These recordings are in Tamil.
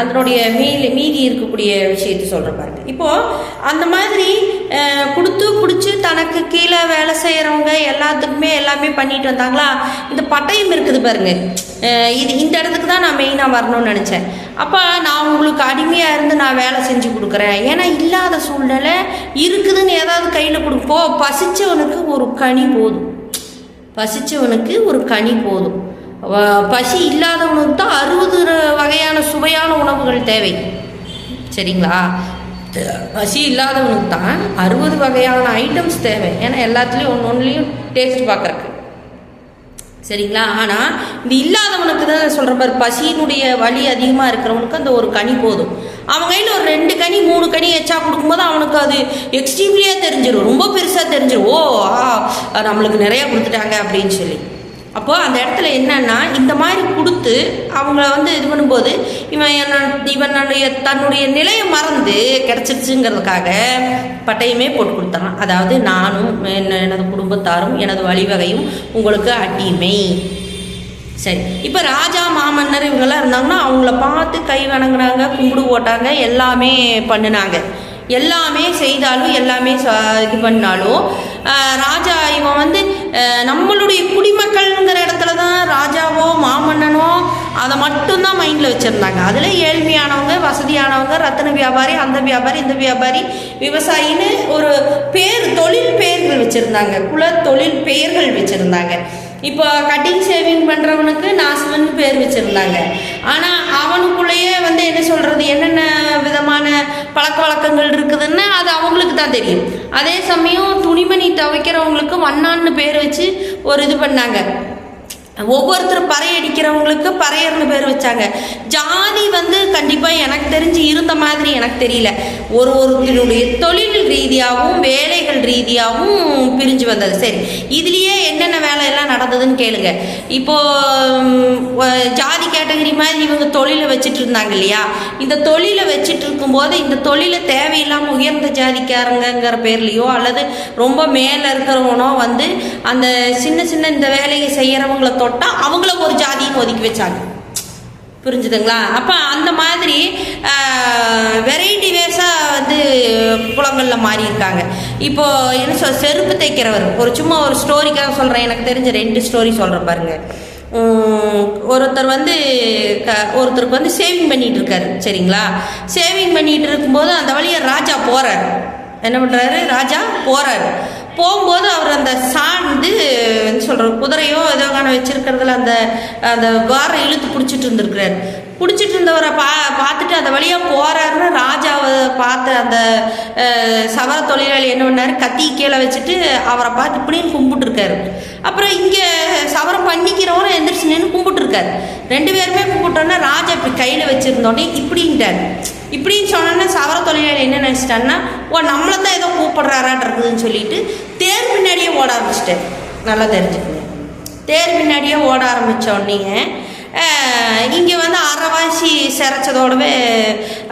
அதனுடைய மீதி மீதி இருக்கக்கூடிய விஷயத்தை சொல்கிறேன் பாருங்க. இப்போது அந்த மாதிரி கொடுத்து பிடிச்சி தனக்கு கீழே வேலை செய்கிறவங்க எல்லாத்துக்குமே எல்லாமே பண்ணிட்டு வந்தாங்களா? இந்த பட்டயம் இருக்குது பாருங்க. இது இந்த இடத்துக்கு தான் நான் மெயினாக வரணும்னு நினச்சேன். அப்போ நான் உங்களுக்கு அடிமையாக இருந்து நான் வேலை செஞ்சு கொடுக்குறேன். ஏன்னா இல்லாத சூழ்நிலை இருக்குதுன்னு ஏதாவது கையில் கொடுப்போ பசிச்சவனுக்கு ஒரு கனி போதும். பசிச்சவனுக்கு ஒரு கனி போதும். பசி இல்லாதவனுக்கு தான் அறுபது வகையான சுவையான உணவுகள் தேவை. சரிங்களா? பசி இல்லாதவனுக்கு தான் அறுபது வகையான ஐட்டம்ஸ் தேவை. ஏன்னா எல்லாத்துலேயும் ஒன்று ஒன்றுலையும் டேஸ்ட் பார்க்குறக்கு. சரிங்களா? ஆனால் இது இல்லாதவனுக்கு தான் சொல்கிற மாதிரி பசியினுடைய வலி அதிகமாக இருக்கிறவனுக்கு அந்த ஒரு கனி போதும். அவன் கையில் ஒரு ரெண்டு கனி மூணு கனி எச்சா கொடுக்கும்போது அவனுக்கு அது எக்ஸ்ட்ரீம்லியாக தெரிஞ்சிடும் ரொம்ப பெருசாக தெரிஞ்சிடும் ஓ ஆ நம்மளுக்கு நிறையா கொடுத்துட்டாங்க அப்படின்னு சொல்லி. அப்போ அந்த இடத்துல என்னன்னா இந்த மாதிரி கொடுத்து அவங்கள வந்து இது பண்ணும்போது இவன் என்ன இவனுடைய தன்னுடைய நிலையை மறந்து கிடச்சிருச்சுங்கிறதுக்காக பட்டயமே போட்டு கொடுத்தான் அதாவது நானும் என்ன- எனது குடும்பத்தாரும் எனது வழிவகையும் உங்களுக்கு அடிமை சரி. இப்போ ராஜா மாமன்னர் இவங்கெல்லாம் இருந்தாங்கன்னா அவங்கள பார்த்து கை வணங்குனாங்க கும்பிடு போட்டாங்க எல்லாமே பண்ணினாங்க. எல்லாமே செய்தாலும் எல்லாமே ச- இது பண்ணாலும் ராஜா இவன் வந்து நம்மளுடைய குடிமக்கள்ங்கிற இடத்துல தான் ராஜாவோ மாமன்னனோ அதை மட்டும்தான் மைண்டில் வச்சுருந்தாங்க. அதில் ஏழ்மையானவங்க வசதியானவங்க ரத்தன வியாபாரி அந்த வியாபாரி இந்த வியாபாரி விவசாயின்னு ஒரு பேர் தொழில் பெயர்கள் வச்சுருந்தாங்க. குல தொழில் பெயர்கள் வச்சுருந்தாங்க. இப்போ கட்டிங் ஷேவிங் பண்ணுறவனுக்கு நாசமன் பேர் வச்சுருந்தாங்க. ஆனால் அவனுக்குள்ளேயே வந்து என்ன சொல்கிறது என்னென்ன விதமான பழக்க வழக்கங்கள் இருக்குதுன்னு அது அவங்களுக்கு தான் தெரியும். அதே சமயம் துணிமணி துவைக்கிறவங்களுக்கு வண்ணான்னு பேர் வச்சு ஒரு இது பண்ணாங்க. ஒவ்வொருத்தரும் பறையடிக்கிறவங்களுக்கு பறையர்னு பேர் வச்சாங்க. ஜாதி வந்து கண்டிப்பாக எனக்கு தெரிஞ்சு இருந்த மாதிரி எனக்கு தெரியல. ஒரு ஒருத்தருடைய தொழில் ரீதியாகவும் வேலைகள் ரீதியாகவும் பிரிஞ்சு வந்தது. சரி இதுலேயே என்னென்ன வேலையெல்லாம் நடந்ததுன்னு கேளுங்க. இப்போ ஜாதி கேட்டகரி மாதிரி இவங்க தொழிலை வச்சுட்டு இருந்தாங்க இல்லையா? இந்த தொழிலை வச்சுட்டு இருக்கும்போது இந்த தொழிலை தேவையில்லாமல் உயர்ந்த ஜாதிக்காரங்கிற பேர்லேயோ அல்லது ரொம்ப மேலே இருக்கிறவனோ வந்து அந்த சின்ன சின்ன இந்த வேலையை செய்கிறவங்கள தொட்டால் அவங்கள ஒரு ஜாதியும் ஒதுக்கி வச்சாங்க. புரிஞ்சுதுங்களா? அப்போ அந்த மாதிரி வெரைட்டி வேஸாக வந்து குளங்களில் மாறி இருக்காங்க என்ன சொல் செருப்பு தைக்கிறவர். ஒரு சும்மா ஒரு ஸ்டோரிக்காக சொல்கிறேன் எனக்கு தெரிஞ்ச ரெண்டு ஸ்டோரி சொல்கிறேன் பாருங்கள் ஒருத்தர் வந்து க ஒருத்தருக்கு வந்து சேவிங் பண்ணிகிட்டு இருக்காரு. சரிங்களா? சேவிங் பண்ணிகிட்டு இருக்கும்போது அந்த வழியை ராஜா போகிறார் என்ன பண்ணுறாரு ராஜா போகிறாரு போகும்போது அவர் அந்த சாந்து என்ன சொல்கிற குதிரையோ ஏதோ காண வச்சிருக்கிறதுல அந்த அந்த வாரை இழுத்து பிடிச்சிட்டு இருந்திருக்கிறார். பிடிச்சிட்டு இருந்தவரை பா பார்த்துட்டு அந்த வழியாக போகிறாருன்னு ராஜாவை பார்த்து அந்த சவர தொழிலாளி என்ன பண்ணார்? கத்தி கீழே வச்சுட்டு அவரை பார்த்து இப்படின்னு கும்பிட்டுருக்காரு. அப்புறம் இங்கே சவரம் பண்ணிக்கிறவரும் எந்திரிச்சு நின்று கும்பிட்டுருக்காரு. ரெண்டு பேருமே கும்பிட்டோன்னே ராஜா இப்படி கையில் வச்சுருந்தோடனே இப்படின்ட்டார். இப்படின்னு சொன்னோன்னே சவர தொழிலாளி என்ன நினச்சிட்டான்னா ஓ நம்மளை தான் ஏதோ கூப்பிடுறாரான்றதுன்னு சொல்லிட்டு தேர் பின்னாடியே ஓட ஆரம்பிச்சிட்டேன் நல்லா தெரிஞ்சுக்கங்க. தேர் பின்னாடியே ஓட ஆரம்பித்த உடனே இங்கே வந்து அரைவாசி சிரைச்சதோடவே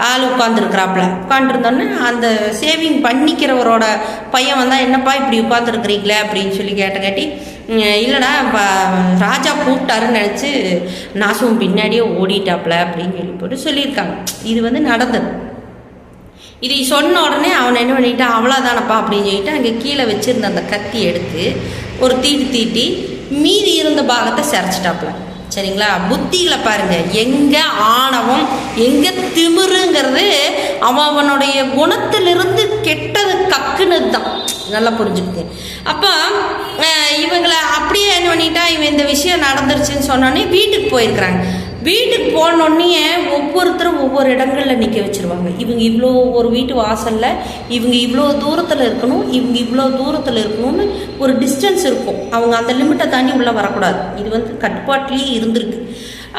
ஆள் உட்காந்துருக்குறாப்புல உட்காந்துருந்தோன்னே அந்த சேவிங் பண்ணிக்கிறவரோட பையன் வந்தால் என்னப்பா இப்படி உட்காந்துருக்குறீங்களே அப்படின்னு சொல்லி கேட்டங்காட்டி இல்லைடா ப- ராஜா கூப்பிட்டாருன்னு நினச்சி நாசும் பின்னாடியே ஓடிட்டாப்ல அப்படின்னு சொல்லி போட்டு சொல்லியிருக்காங்க. இது வந்து நடந்தது. இதை சொன்ன உடனே அவன் என்ன பண்ணிட்டான் அவ்வளோதானப்பா அப்படின்னு சொல்லிட்டு அங்கே கீழே வச்சுருந்த அந்த கத்தி எடுத்து ஒரு தீட்டு தீட்டி மீதி இருந்த பாகத்தை சிரைச்சிட்டாப்புல சரிங்களா? புத்திகளை பாருங்க. எங்க ஆணவம் எங்க திமிருங்கிறது அவன் அவனுடைய குணத்திலிருந்து கெட்டது கக்குனது தான் நல்லா புரிஞ்சுக்குது அப்போ இவங்களை அப்படியே என்ன பண்ணிட்டா இவன் இந்த விஷயம் நடந்துருச்சுன்னு சொன்னோடனே வீட்டுக்கு போயிருக்கிறாங்க. வீட்டுக்கு போனோடனே ஒவ்வொருத்தரும் ஒவ்வொரு இடங்களில் நிற்க வச்சிருவாங்க. இவங்க இவ்வளோ ஒரு வீட்டு வாசலில் இவங்க இவ்வளோ தூரத்தில் இருக்கணும் இவங்க இவ்வளோ தூரத்தில் இருக்கணும்னு ஒரு டிஸ்டன்ஸ் இருக்கும். அவங்க அந்த லிமிட்டை தாண்டி உள்ளே வரக்கூடாது. இது வந்து கட்டுப்பாட்டிலேயே இருந்திருக்கு.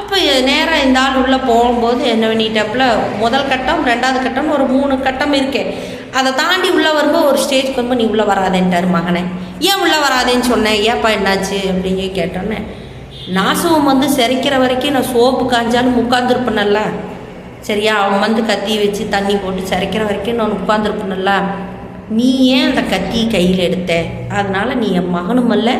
அப்போ நேராக இந்த ஆள் உள்ளே போகும்போது என்ன பண்ணிட்டாப்புல முதல் கட்டம் ரெண்டாவது கட்டம் ஒரு மூணு கட்டம் இருக்கே. அதை தாண்டி உள்ளே வரும்போது ஒரு ஸ்டேஜ்க்கு வரும்போது நீ உள்ளே வராதேன்ட்டார் மகனை. ஏன் உள்ளே வராதேன்னு சொன்னேன். ஏப்பா என்னாச்சு அப்படின்னு கேட்டோன்னே நாசவம் வந்து சிரைக்கிற வரைக்கும் நான் சோப்பு காஞ்சாலும் உட்காந்துருப்பேனல்ல சரியா அவன் வந்து கத்தி வச்சு தண்ணி போட்டு சிரைக்கிற வரைக்கும் நான் உட்காந்துருப்பேனல்ல நீ ஏன் அந்த கத்தியை கையில் எடுத்த? அதனால் நீ என் மகனும் அல்ல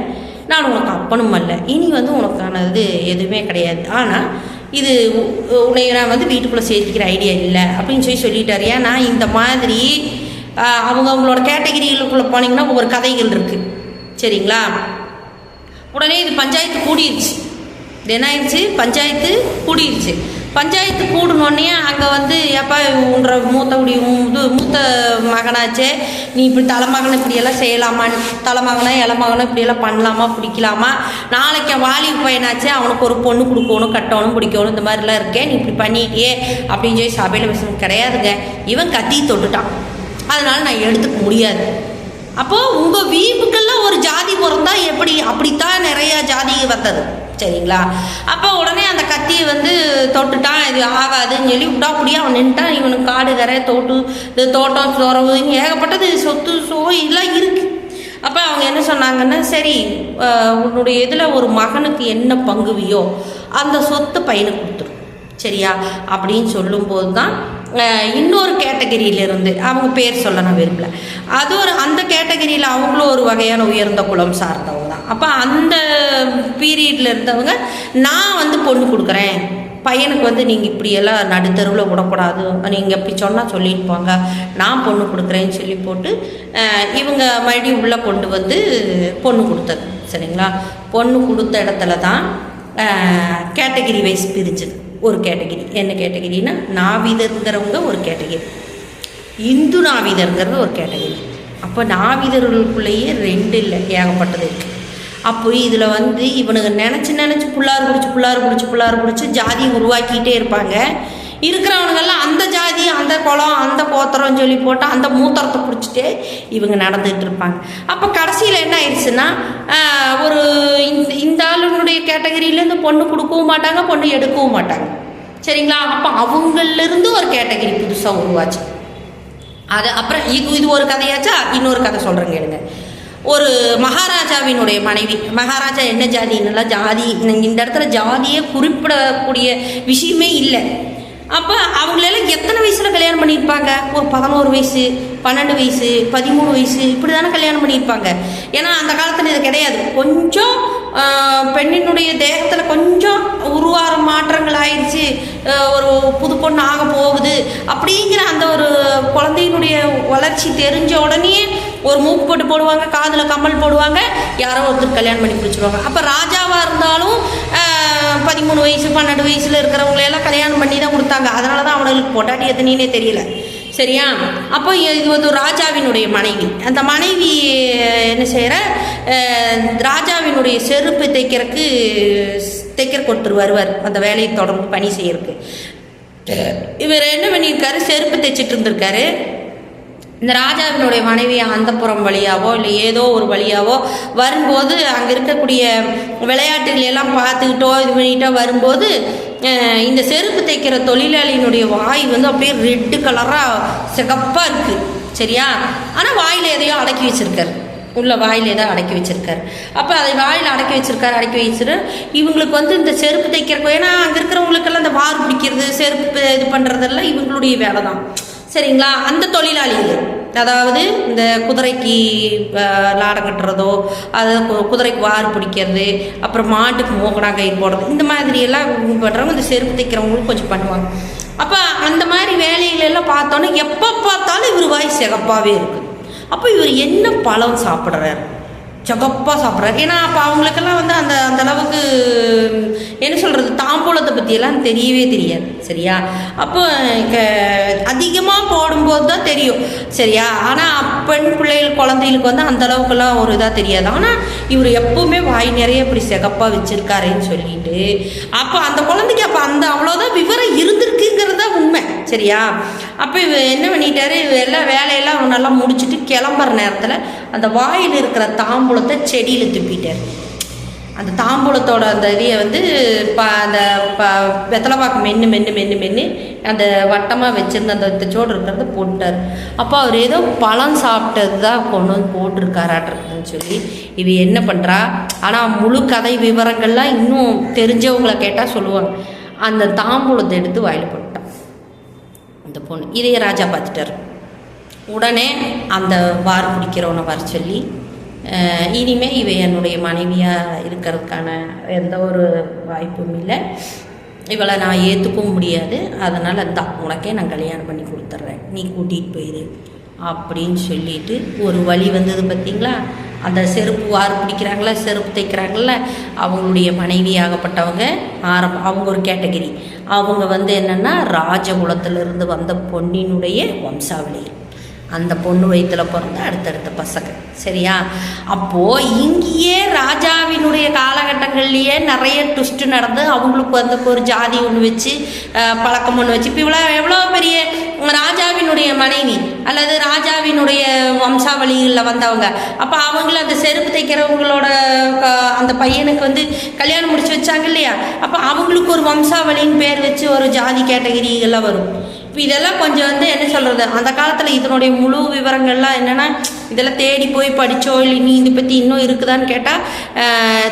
நான் உனக்கு அப்பனும் அல்ல. இனி வந்து உனக்கானது எதுவுமே கிடையாது. ஆனால் இது உ- உன்னை நான் வந்து வீட்டுக்குள்ளே சேர்த்துக்கிற ஐடியா இல்லை அப்படின்னு சொல்லி சொல்லிட்டாரு. ஏன்னா இந்த மாதிரி அவங்க அவங்களோட கேட்டகிரிகளுக்குள்ளே போனீங்கன்னா ஒவ்வொரு கதைகள் இருக்குது சரிங்களா? உடனே இது பஞ்சாயத்து கூடிருச்சு. என்ன ஆயிடுச்சு பஞ்சாயத்து கூடிருச்சு. பஞ்சாயத்து கூடினோடனே அங்கே வந்து ஏப்பா உன்ற மூத்த குடி இது மூத்த மகனாச்சே நீ இப்படி தலைமகனை இப்படியெல்லாம் செய்யலாமா? தலைமகனை இளமகனை இப்படியெல்லாம் பண்ணலாமா? பிடிக்கலாமா? நாளைக்கு வாலி வாலிப பையனாச்சே அவனுக்கு ஒரு பொண்ணு கொடுக்கணும் கட்டணும் பிடிக்கணும் இந்த மாதிரிலாம் இருக்கேன் நீ இப்படி பண்ணிட்டியே அப்படின்னு சொல்லி சபையில் பேசணும் கிடையாதுங்க. இவன் கத்தி தொட்டுட்டான். அதனால் நான் எடுத்துக்க முடியாது. அப்போது உங்கள் வீப்புக்கெல்லாம் ஒரு ஜாதி பிறந்தா எப்படி? அப்படித்தான் நிறையா ஜாதி வந்தது. சரிங்களா? அப்போ உடனே அந்த கத்தியை வந்து தொட்டுட்டான். இது ஆகாதுன்னு சொல்லி விட்டா அப்படியே அவன் நின்ட்டான் இவனுக்கு காடு கரை தோட்டு இது தோட்டம் துறவு ஏகப்பட்டது சொத்து சோ எல்லாம் இருக்கு. அப்போ அவங்க என்ன சொன்னாங்கன்னா சரி உன்னுடைய இதில் ஒரு மகனுக்கு என்ன பங்குவியோ அந்த சொத்து பையனுக்கு கொடுத்துரும் சரியா? அப்படின்னு சொல்லும்போது தான் இன்னொரு கேட்டகரியிலிருந்து அவங்க பேர் சொல்ல நான் விரும்பல. அது ஒரு அந்த கேட்டகரியில் அவங்களும் ஒரு வகையான உயர்ந்த குலம் சார்ந்தவங்க தான். அப்போ அந்த பீரியடில் இருந்தவங்க நான் வந்து பொண்ணு கொடுக்குறேன். பையனுக்கு வந்து நீங்கள் இப்படியெல்லாம் நடுத்தருவில் விடக்கூடாது. நீங்கள் இப்படி சொன்னால் சொல்லிட்டு போங்க. நான் பொண்ணு கொடுக்குறேன்னு சொல்லி போட்டு இவங்க மறுபடியும் உள்ளே கொண்டு வந்து பொண்ணு கொடுத்தது. சரிங்களா? பொண்ணு கொடுத்த இடத்துல தான் கேட்டகிரி வைஸ் பிரிஞ்சுது. கேட்டகிரி என்ன கேட்டகிரினா நாவிதருங்கிறவங்க ஒரு கேட்டகிரி இந்து நாவிதருங்கிறது ஒரு கேட்டகிரி அப்போ நாவிதர்களுக்குள்ளேயே ரெண்டு இல்லை ஏகப்பட்டது இருக்குது அப்போ இதில் வந்து இவனுங்க நினச்சி நினச்சி புள்ளார் பிடிச்சி புள்ளார் பிடிச்சி புள்ளார் பிடிச்சி ஜாதியை உருவாக்கிட்டே இருப்பாங்க. இருக்கிறவனுங்கெல்லாம் அந்த ஜாதி அந்த குளம் அந்த கோத்திரம்னு சொல்லி போட்டு அந்த மூத்திரத்தை பிடிச்சிட்டே இவங்க நடந்துகிட்டு இருப்பாங்க. அப்போ கடைசியில் என்ன ஆயிடுச்சுன்னா ஒரு இந்த இந்த ஆளுனுடைய கேட்டகரியிலேருந்து பொண்ணு கொடுக்கவும் மாட்டாங்க பொண்ணு எடுக்கவும் மாட்டாங்க. சரிங்களா? அப்போ அவங்களிருந்து ஒரு கேட்டகரி புதுசாக உருவாச்சு. அது அப்புறம் இது இது ஒரு கதையாச்சா? இன்னொரு கதை சொல்கிறேங்க கேளுங்க. ஒரு மகாராஜாவினுடைய மனைவி மகாராஜா என்ன ஜாதின்னுலாம் ஜாதி இந்த இடத்துல ஜாதியை குறிப்பிடக்கூடிய விஷயமே இல்லை. அப்போ அவங்களெல்லாம் எத்தனை வயசில் கல்யாணம் பண்ணியிருப்பாங்க? ஒரு பதினோரு வயசு பன்னெண்டு வயசு பதிமூணு வயசு இப்படி தானே கல்யாணம் பண்ணியிருப்பாங்க. ஏன்னா அந்த காலத்தில் இது கிடையாது. கொஞ்சம் பெண்ணினுடைய தேகத்தில் கொஞ்சம் உருவார மாற்றங்கள் ஆயிடுச்சு ஒரு புது பொண்ணு ஆக போகுது. அப்படிங்கிற அந்த ஒரு குழந்தையினுடைய வளர்ச்சி தெரிஞ்ச உடனே ஒரு மூக்கு போட்டு போடுவாங்க காதில் கம்மல் போடுவாங்க யாரோ ஒருத்தர் கல்யாணம் பண்ணி பிடிச்சிருவாங்க அப்போ ராஜாவாக இருந்தாலும் பதிமூணு வயசு பன்னெண்டு வயசில் இருக்கிறவங்களையெல்லாம் கல்யாணம் பண்ணி தான் கொடுத்தாங்க. அதனால தான் அவனுங்களுக்கு பொட்டாட்டி எத்தனைனே தெரியல. சரியா? அப்போ இது வந்து ராஜாவினுடைய மனைவி. அந்த மனைவி என்ன செய்கிற ராஜாவினுடைய செருப்பு தைக்கிறதுக்கு தைக்கிறக்கு ஒருத்தர் வருவார். அந்த வேலையை தொடர்ந்து பணி செய்யறதுக்கு. இவர் என்ன பண்ணியிருக்காரு? செருப்பு தைச்சிட்டு இருந்திருக்காரு. இந்த ராஜாவினுடைய மனைவி அந்தப்புறம் வழியாவோ இல்லை ஏதோ ஒரு வழியாவோ வரும்போது அங்கே இருக்கக்கூடிய விளையாட்டுகள் எல்லாம் பார்த்துக்கிட்டோ இது பண்ணிட்டோ வரும்போது இந்த செருப்பு தைக்கிற தொழிலாளியினுடைய வாய் வந்து அப்படியே ரெட்டு கலராக சிகப்பாக இருக்குது சரியா? ஆனால் வாயில் எதையோ அடக்கி வச்சுருக்காரு. உள்ள வாயில் ஏதோ அடக்கி வச்சுருக்காரு. அப்போ அதை வாயில் அடக்கி வச்சிருக்காரு அடக்கி வச்சுரு. இவங்களுக்கு வந்து இந்த செருப்பு தைக்கிறக்கோ ஏன்னா அங்கே இருக்கிறவங்களுக்கெல்லாம் இந்த வார் பிடிக்கிறது செருப்பு இது பண்ணுறதெல்லாம் இவங்களுடைய வேலை தான் சரிங்களா? அந்த தொழிலாளிகள். அதாவது இந்த குதிரைக்கு லாடம் கட்டுறதோ அது கு- குதிரைக்கு வார் பிடிக்கிறது அப்புறம் மாட்டுக்கு மோகனா கயிறு போடுறது இந்த மாதிரி எல்லாம் பண்ணுறவங்க இந்த செருப்பு தைக்கிறவங்களும் கொஞ்சம் பண்ணுவாங்க. அப்போ அந்த மாதிரி வேலைகள் எல்லாம் பார்த்தோன்னே எப்போ பார்த்தாலும் இவர் வாய் சிகப்பாகவே இருக்குது அப்போ இவர் என்ன பழம் சாப்பிட்றாரு? சகப்பாக சாப்பிட்றாரு. ஏன்னா அப்போ அவங்களுக்கெல்லாம் வந்து அந்த அந்த அளவுக்கு என்ன சொல்கிறது தாம்பூலத்தை பற்றியெல்லாம் தெரியவே தெரியாது. சரியா? அப்போ அதிகமாக போடும்போது தான் தெரியும். சரியா? ஆனால் பெண் பிள்ளைகள் குழந்தைகளுக்கு வந்து அந்த அளவுக்குலாம் ஒரு இதாக தெரியாது. ஆனால் இவர் எப்பவுமே வாய் நிறைய இப்படி சிகப்பாக வச்சுருக்காருன்னு சொல்லிட்டு. அப்போ அந்த குழந்தைக்கு அப்போ அந்த அவ்வளோதான் விவரம் இருந்திருக்குங்கிறது தான் உண்மை. சரியா? அப்போ இவ என்ன பண்ணிட்டாரு? இவர் எல்லாம் வேலையெல்லாம் அவன் நல்லா முடிச்சுட்டு கிளம்புற நேரத்தில் அந்த வாயில் இருக்கிற தாம்பூலத்தை செடியில் துப்பிட்டார். அந்த தாம்பூலத்தோட அந்த இதையை வந்து ப அந்த ப வெத்தலைவாக்கு மென்று மென்று மென்று மென்று அந்த வட்டமாக வச்சுருந்த அந்த தெச்சோடு இருக்கிறத போட்டார் அப்போ அவர் ஏதோ பழம் சாப்பிட்டது தான் கொண்டு வந்து போட்டிருக்காராட்டிருக்குன்னு சொல்லி இவ என்ன பண்ணுறா ஆனால் முழு கதை விவரங்கள்லாம் இன்னும் தெரிஞ்சவங்களை கேட்டால் சொல்லுவாங்க. அந்த தாம்பூலத்தை எடுத்து வாயில் போட்டு அந்த பொண்ணு. இதைய ராஜா பார்த்துட்டார். உடனே அந்த வார் பிடிக்கிறவனை வர சொல்லி இனிமே இவ என்னுடைய மனைவியாக இருக்கிறதுக்கான எந்த ஒரு வாய்ப்பும் இல்லை. இவளை நான் ஏற்றுக்கவும் முடியாது. அதனால் தான் உனக்கே நான் கல்யாணம் பண்ணி கொடுத்துட்றேன். நீ கூட்டிகிட்டு போயிரு. அப்படின்னு சொல்லிட்டு ஒரு வழி வந்தது பார்த்தீங்களா அந்த செருப்பு ஆறு பிடிக்கிறாங்களா செருப்பு தைக்கிறாங்கள அவங்களுடைய மனைவியாகப்பட்டவங்க ஆரம்ப அவங்க ஒரு கேட்டகிரி. அவங்க வந்து என்னென்னா ராஜகுலத்திலிருந்து வந்த பொன்னினுடைய வம்சாவளி அந்த பொண்ணு வயிற்றுல பிறந்த அடுத்தடுத்த பசங்க. சரியா? அப்போது இங்கேயே ராஜாவினுடைய காலகட்டங்கள்லேயே நிறைய ட்விஸ்ட்டு நடந்து அவங்களுக்கு வந்து ஒரு ஜாதி ஒன்று வச்சு பழக்கம் ஒன்று வச்சு. இப்போ இவ்வளோ எவ்வளோ பெரிய ராஜாவினுடைய மனைவி அல்லது ராஜாவினுடைய வம்சாவளிகளில் வந்தவங்க அப்போ அவங்கள அந்த செருப்பு தைக்கிறவங்களோட அந்த பையனுக்கு வந்து கல்யாணம் முடிச்சு வச்சாங்க இல்லையா? அப்போ அவங்களுக்கு ஒரு வம்சாவளின்னு பேர் வச்சு ஒரு ஜாதி கேட்டகிரிகள்லாம் வரும். இதெல்லாம் கொஞ்சம் வந்து என்ன சொல்கிறது அந்த காலத்தில் இதனுடைய முழு விவரங்கள்லாம் என்னென்னா இதெல்லாம் தேடி போய் படித்தோ இல்லை நீ இதை பற்றி இன்னும் இருக்குதான்னு கேட்டால்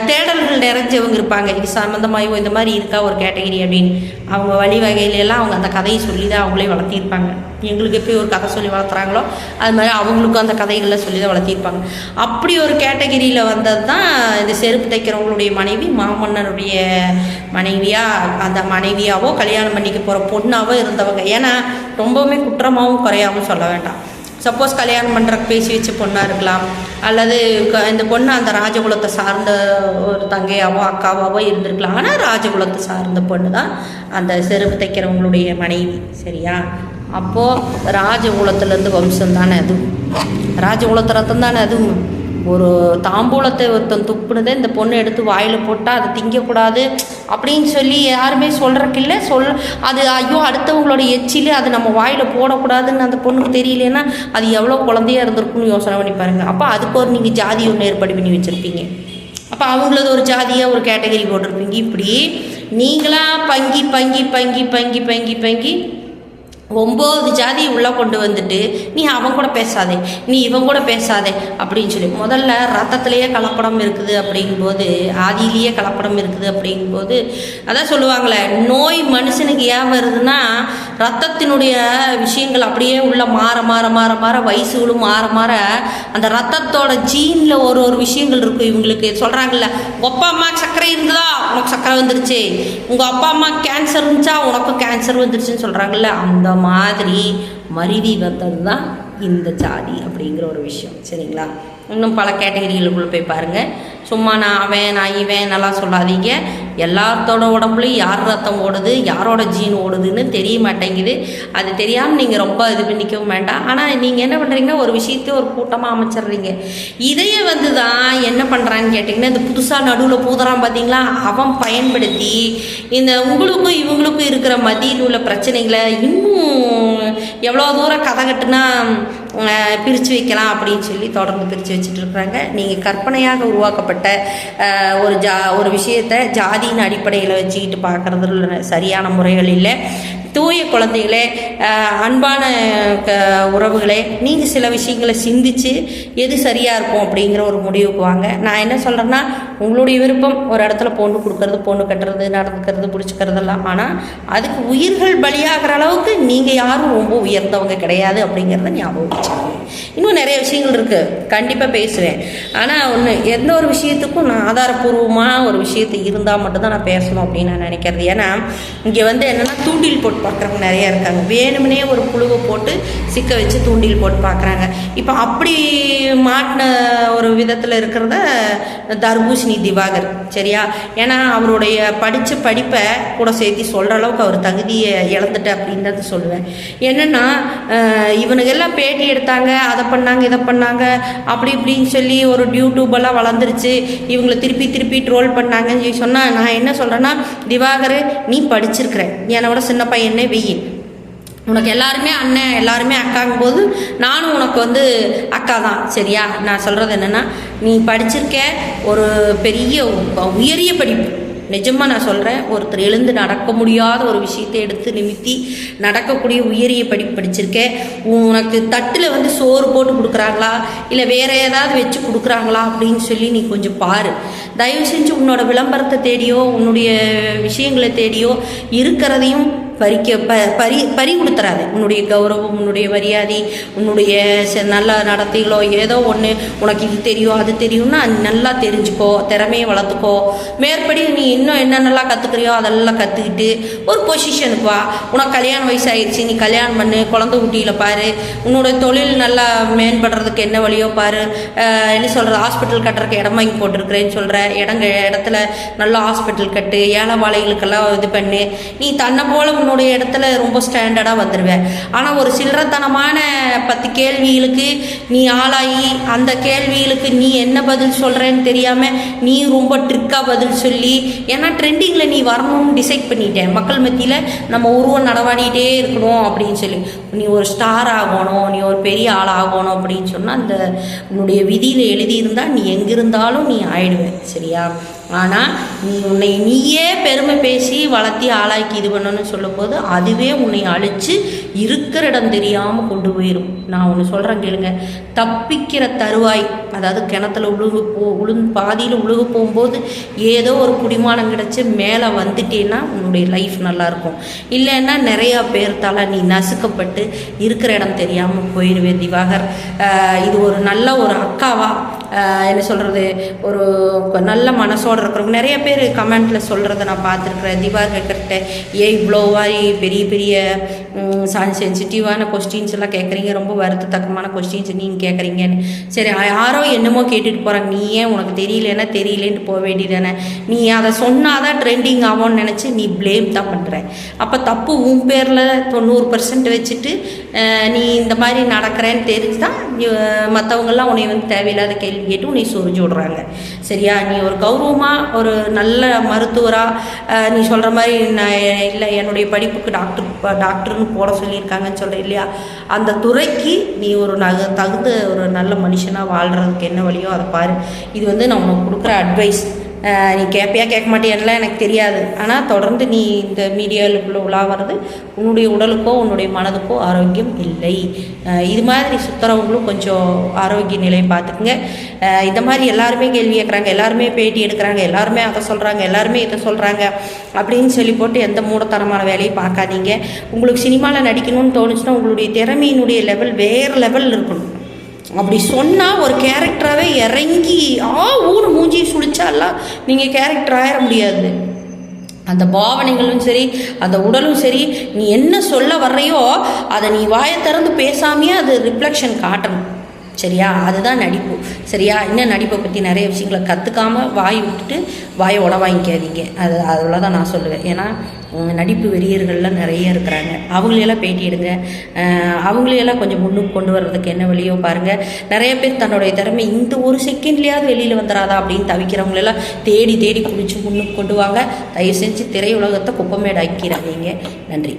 தேடல்கள் நிறைஞ்சவங்க இருப்பாங்க. இது சம்மந்தமாயோ இந்த மாதிரி இருக்கா ஒரு கேட்டகிரி அப்படின்னு. அவங்க வழி வகையிலெல்லாம் அவங்க அந்த கதையை சொல்லி தான் அவங்களே வளர்த்திருப்பாங்க. எங்களுக்கு எப்படி ஒரு கதை சொல்லி வளர்த்துறாங்களோ அது மாதிரி அவங்களுக்கும் அந்த கதைகளை சொல்லி தான் வளர்த்திருப்பாங்க. அப்படி ஒரு கேட்டகிரியில் வந்தது தான் இந்த செருப்பு தைக்கிறவங்களுடைய மனைவி மாமன்னருடைய மனைவியாக அந்த மனைவியாவோ கல்யாணம் பண்ணிக்க போகிற பொண்ணாவோ இருந்தவங்க. ஏன்னா ரொம்பவுமே குற்றமாகவும் குறையாமல் சொல்ல வேண்டாம். சப்போஸ் கல்யாணம் பண்ணுற பேசி வச்ச பொண்ணாக இருக்கலாம். அல்லது க- இந்த பொண்ணு அந்த ராஜகுலத்தை சார்ந்த ஒரு தங்கையாவோ அக்காவாவோ இருந்திருக்கலாம். ஆனால் ராஜகுலத்தை சார்ந்த பொண்ணு தான் அந்த செருப்பு தைக்கிறவங்களுடைய மனைவி. சரியா? அப்போது ராஜகுலத்துலேருந்து வம்சம் தானே அதுவும் ராஜகுலத்து ரத்தம் தானே அதுவும் ஒரு தாம்பூலத்தை ஒருத்தன் துப்புனதை இந்த பொண்ணு எடுத்து வாயில் போட்டால் அதை திங்கக்கூடாது அப்படின்னு சொல்லி யாருமே சொல்கிறக்கு இல்லை சொல் அது ஐயோ அடுத்தவங்களோட எச்சில் அது நம்ம வாயில் போடக்கூடாதுன்னு அந்த பொண்ணுக்கு தெரியலன்னா அது எவ்வளோ குழந்தையா இருந்திருக்குன்னு யோசனை பண்ணி பாருங்கள் அப்போ அதுக்கு ஒரு நீங்கள் ஜாதி ஒன்று ஏற்பாடு பண்ணி வச்சுருப்பீங்க. அப்போ அவங்களது ஒரு ஜாதியாக ஒரு கேட்டகரி போட்டிருப்பீங்க. இப்படி நீங்களாக பங்கி பங்கி பங்கி பங்கி பங்கி பங்கி ஒம்பது ஜாதி உள்ளே கொண்டு வந்துட்டு நீ அவன் கூட பேசாதே நீ இவன் கூட பேசாதே அப்படின்னு சொல்லி முதல்ல ரத்தத்திலேயே கலப்படம் இருக்குது அப்படிங்கும்போது ஆதியிலேயே கலப்படம் இருக்குது அப்படிங்கும்போது அதான் சொல்லுவாங்களே நோய் மனுஷனுக்கு ஏன் வருதுன்னா ரத்தத்தினுடைய விஷயங்கள் அப்படியே உள்ள மாற மாற மாற மாற வயசுகளும் மாற மாற அந்த ரத்தத்தோட ஜீனில் ஒரு ஒரு விஷயங்கள் இருக்கும் இவங்களுக்கு. சொல்கிறாங்கல்ல அப்பா அம்மா சர்க்கரை இருந்ததா? உனக்கு சர்க்கரை வந்துருச்சு. உங்கள் அப்பா அம்மா கேன்சர் இருந்துச்சா? உனக்கும் கேன்சர் வந்துருச்சுன்னு சொல்கிறாங்கல்ல அந்த மாதிரி மருவி வந்தது தான் இந்த ஜாதி அப்படிங்கிற ஒரு விஷயம். சரிங்களா? இன்னும் பல கேட்டகரிகளுக்குள்ளே போய் பாருங்கள் சும்மா நான் அவன் நான் இவன் நல்லா சொல்லாதீங்க. எல்லாத்தோட உடம்புலையும் யார் ரத்தம் ஓடுது யாரோட ஜீன் ஓடுதுன்னு தெரிய மாட்டேங்குது. அது தெரியாமல் நீங்கள் ரொம்ப இது பண்ணிக்கவும் வேண்டாம். ஆனால் நீங்கள் என்ன பண்ணுறீங்கன்னா ஒரு விஷயத்தை ஒரு கூட்டமாக அமைச்சிடுறீங்க. இதையே வந்து தான் என்ன பண்ணுறான்னு கேட்டிங்கன்னா இந்த புதுசாக நடுவில் பூதுறான் பார்த்தீங்களா அவன் பயன்படுத்தி இந்த உங்களுக்கும் இவங்களுக்கும் இருக்கிற மதியில் உள்ள பிரச்சனைகளை இன்னும் எவ்வளோ தூரம் கதை கட்டுனா பிரித்து வைக்கலாம் அப்படின்னு சொல்லி தொடர்ந்து பிரித்து வச்சுட்டு இருக்கிறாங்க நீங்கள் கற்பனையாக உருவாக்கப்பட்ட ஒரு ஜா ஒரு விஷயத்தை ஜாதியின் அடிப்படையில் வச்சுக்கிட்டு பார்க்குறதுல சரியான முறைகள் இல்லை. தூய குழந்தைகளே அன்பான க உறவுகளே நீங்கள் சில விஷயங்களை சிந்திச்சு எது சரியாக இருக்கும் அப்படிங்கிற ஒரு முடிவுக்கு வாங்க. நான் என்ன சொல்கிறேன்னா உங்களுடைய விருப்பம் ஒரு இடத்துல பொண்ணு கொடுக்கறது பொண்ணு கட்டுறது நடந்துக்கிறது பிடிச்சிக்கிறதெல்லாம். ஆனால் அதுக்கு உயிர்கள் பலியாகிற அளவுக்கு நீங்கள் யாரும் ரொம்ப உயர்ந்தவங்க கிடையாது அப்படிங்கிறத ஞாபகம் வச்சுக்கோங்க. இன்னும் நிறைய விஷயங்கள் இருக்குது கண்டிப்பாக பேசுவேன். ஆனால் ஒன்று எந்த ஒரு விஷயத்துக்கும் நான் ஆதாரப்பூர்வமாக ஒரு விஷயத்தை இருந்தால் மட்டும்தான் நான் பேசணும் அப்படின்னு நான் நினைக்கிறது. ஏன்னா இங்கே வந்து என்னென்னா தூண்டில் போட்டு பார்க்குறவங்க நிறைய இருக்காங்க. வேணும்னே ஒரு புழுவை போட்டு சிக்க வச்சு தூண்டில் போட்டு பார்க்குறாங்க. இப்போ அப்படி மாட்டின ஒரு விதத்தில் இருக்கிறத தர்பூஷணி திவாகர். சரியா? ஏன்னா அவருடைய படித்த படிப்பை கூட சேர்த்து சொல்கிற அளவுக்கு அவர் தகுதியை இழந்துட்டு அப்படின்றத சொல்லுவேன். என்னென்னா இவனுங்கெல்லாம் பேட்டி எடுத்தாங்க அதை பண்ணாங்க இதை பண்ணாங்க அப்படி இப்படின்னு சொல்லி ஒரு யூடியூப் எல்லாம் வளர்ந்துருச்சு. இவங்களை திருப்பி திருப்பி ட்ரோல் பண்ணாங்கன்னு சொல்லி சொன்னால் நான் என்ன சொல்கிறேன்னா திவாகர் நீ படிச்சிருக்கிற. என்னோட சின்ன பையன் வெயி உனக்கு எல்லாருமே அண்ணன் எல்லாருமே அக்காங்கும் போது நானும் உனக்கு வந்து அக்கா தான் சரியா? நான் சொல்கிறது என்னென்னா நீ படிச்சிருக்க ஒரு பெரிய உயரிய படிப்பு. நிஜமாக நான் சொல்கிறேன் ஒருத்தர் எழுந்து நடக்க முடியாத ஒரு விஷயத்தை எடுத்து நிமித்தி நடக்கக்கூடிய உயரிய படிப்பு படிச்சிருக்கேன் உனக்கு தட்டில் வந்து சோறு போட்டு கொடுக்குறாங்களா? இல்லை வேற ஏதாவது வச்சு கொடுக்குறாங்களா? அப்படின்னு சொல்லி நீ கொஞ்சம் பாரு. தயவு செஞ்சு உன்னோட விளம்பரத்தை தேடியோ உன்னுடைய விஷயங்களை தேடியோ இருக்கிறதையும் பறிக்க ப பறி பறி கொடுத்துறாது உன்னுடைய கௌரவம் உன்னுடைய மரியாதை உன்னுடைய நல்ல நடத்தைகளோ ஏதோ ஒன்று உனக்கு இது தெரியும் அது தெரியும்னா நல்லா தெரிஞ்சுக்கோ திறமையை வளர்த்துக்கோ. மேற்படி நீ இன்னும் என்னென்னலாம் கற்றுக்குறியோ அதெல்லாம் கற்றுக்கிட்டு ஒரு பொசிஷனுக்கு வா. உனக்கு கல்யாண வயசு ஆயிடுச்சு நீ கல்யாணம் பண்ணு குழந்தை குட்டியில் பாரு. உன்னோட தொழில் நல்லா மேம்படுறதுக்கு என்ன வழியோ பாரு. என்ன சொல்கிறது ஹாஸ்பிட்டல் கட்டுறதுக்கு இடம் வாங்கி போட்டிருக்கிறேன்னு சொல்கிற இடங்க இடத்துல நல்ல ஹாஸ்பிட்டல் கட்டு ஏழை வாழைகளுக்கெல்லாம் இது பண்ணு. நீ தன்னை போல் உன்னுடைய இடத்துல ரொம்ப ஸ்டாண்டர்டாக வந்துடுவேன் ஆனால் ஒரு சில்லறத்தனமான பத்து கேள்விகளுக்கு நீ ஆளாகி அந்த கேள்விகளுக்கு நீ என்ன பதில் சொல்கிறேன்னு தெரியாமல் நீ ரொம்ப ட்ரிக்காக பதில் சொல்லி ஏன்னா ட்ரெண்டிங்கில் நீ வரணும்னு டிசைட் பண்ணிட்டேன். மக்கள் மத்தியில் நம்ம உருவம் நடவாடிட்டே இருக்கணும் அப்படின்னு சொல்லி. நீ ஒரு ஸ்டார் ஆகணும் நீ ஒரு பெரிய ஆள் ஆகணும் அப்படின்னு சொன்னால் அந்த உன்னுடைய விதியில் எழுதியிருந்தால் நீ எங்கிருந்தாலும் நீ ஆயிடுவேன். சரியா? ஆனால் நீ உன்னை நீயே பெருமை பேசி வளர்த்தி ஆளாக்கி இது பண்ணணும்னு சொல்லும்போது அதுவே உன்னை அழித்து இருக்கிற இடம் தெரியாமல் கொண்டு போயிடும் நான் ஒன்று சொல்கிறேன் கேளுங்க. தப்பிக்கிற தருவாய் அதாவது கிணத்துல உழுகு போ உழு பாதியில் உழுகு போகும்போது ஏதோ ஒரு குடிமானம் கிடச்சி மேலே வந்துட்டேன்னா உன்னுடைய லைஃப் நல்லாயிருக்கும் இல்லைன்னா நிறையா பேர்த்தால் நீ நசுக்கப்பட்டு இருக்கிற இடம் தெரியாமல் போயிடுவேன் திவாகர். இது ஒரு நல்ல ஒரு அக்காவா? என்ன சொல்கிறது ஒரு நல்ல மனசோட இருக்கிறவங்க நிறைய பேர் கமெண்ட்டில் சொல்கிறத நான் பார்த்துருக்குறேன். திவாகர் ஏன் இவ்வளோவா பெரிய பெரிய சென்சிட்டிவான கொஸ்டின்ஸ் எல்லாம் கேட்குறீங்க ரொம்ப வருத்தத்தக்கமான கொஸ்டின்ஸ் நீங்கள் கேட்குறீங்கன்னு சரி யாரோ என்னமோ கேட்டுட்டு போகிறாங்க நீ ஏன் உனக்கு தெரியலன்னா தெரியலேன்ட்டு போக வேண்டியதானே நீ அதை சொன்னாதான் ட்ரெண்டிங் ஆகும்னு நினச்சி நீ ப்ளேம் தான் பண்ணுற அப்போ தப்பு உன் பேரில் தொண்ணூறு பர்சன்ட் வச்சுட்டு நீ இந்த மாதிரி நடக்கிறேன்னு தெரிஞ்சு தான் மற்றவங்கெல்லாம் உன்னை வந்து தேவையில்லாத கேள்வி கேட்டு உன்னை சொரிஞ்சு விடுறாங்க. சரியா? நீ ஒரு கௌரவமாக ஒரு நல்ல மருத்துவராக நீ சொல்கிற மாதிரி நான் இல்லை என்னுடைய படிப்புக்கு டாக்டர் டாக்டர்னு போட சொல்லியிருக்காங்கன்னு சொல்கிறேன் இல்லையா? அந்த துறைக்கு நீ ஒரு நக தகுந்த ஒரு நல்ல மனுஷனாக வாழ்கிறதுக்கு என்ன வழியோ அதை பாரு. இது வந்து நான் உனக்கு கொடுக்குற அட்வைஸ் நீ கேட்பியா கேட்க மாட்டியான்லாம் எனக்கு தெரியாது. ஆனால் தொடர்ந்து நீ இந்த மீடியாவுக்குள்ளே உலாவது உன்னுடைய உடலுக்கோ உன்னுடைய மனதுக்கோ ஆரோக்கியம் இல்லை. இது மாதிரி சுற்றுறவங்களும் கொஞ்சம் ஆரோக்கிய நிலையை பார்த்துக்குங்க. இந்த மாதிரி எல்லாருமே கேள்வி கேட்குறாங்க எல்லாருமே பேட்டி எடுக்கிறாங்க எல்லாருமே அதை சொல்கிறாங்க எல்லாருமே இதை சொல்கிறாங்க அப்படின்னு சொல்லி போட்டு எந்த மூடத்தனமான வேலையும் பார்க்காதீங்க. உங்களுக்கு சினிமாவில் நடிக்கணும்னு தோணுச்சுன்னா உங்களுடைய திறமையினுடைய லெவல் வேறு லெவலில் இருக்கணும். அப்படி சொன்னால் ஒரு கேரக்டராகவே இறங்கி ஆ ஊர் மூஞ்சி சுழிச்சாலாம் நீங்கள் கேரக்டர் ஆயிட முடியாது. அந்த பாவனைகளும் சரி அந்த உடலும் சரி நீ என்ன சொல்ல வர்றையோ அதை நீ வாயை திறந்து பேசாமையே அது ரிஃப்ளெக்ஷன் காட்டணும். சரியா? அதுதான் நடிப்பு. சரியா? இன்னும் நடிப்பை பற்றி நிறைய விஷயங்களை கற்றுக்காம வாய் விட்டுட்டு வாயை உட வாங்கிக்காதீங்க அது அதில் தான் நான் சொல்லுவேன். ஏன்னா நடிப்பு வெறியர்கள்லாம் நிறைய இருக்கிறாங்க. அவங்களையெல்லாம் பேட்டி எடுங்க. அவங்களையெல்லாம் கொஞ்சம் முன்னுக்கு கொண்டு வர்றதுக்கு என்ன வழியோ பாருங்கள் நிறைய பேர் தன்னுடைய திறமை இந்த ஒரு செகண்ட்லேயாவது வெளியில் வந்துடாதா அப்படின்னு தவிக்கிறவங்களெல்லாம் தேடி தேடி பிடிச்சி முன்னுக்கு கொண்டு வாங்க. தயவு செஞ்சு திரையுலகத்தை குப்பமேடாக்கிறாதீங்க நன்றி.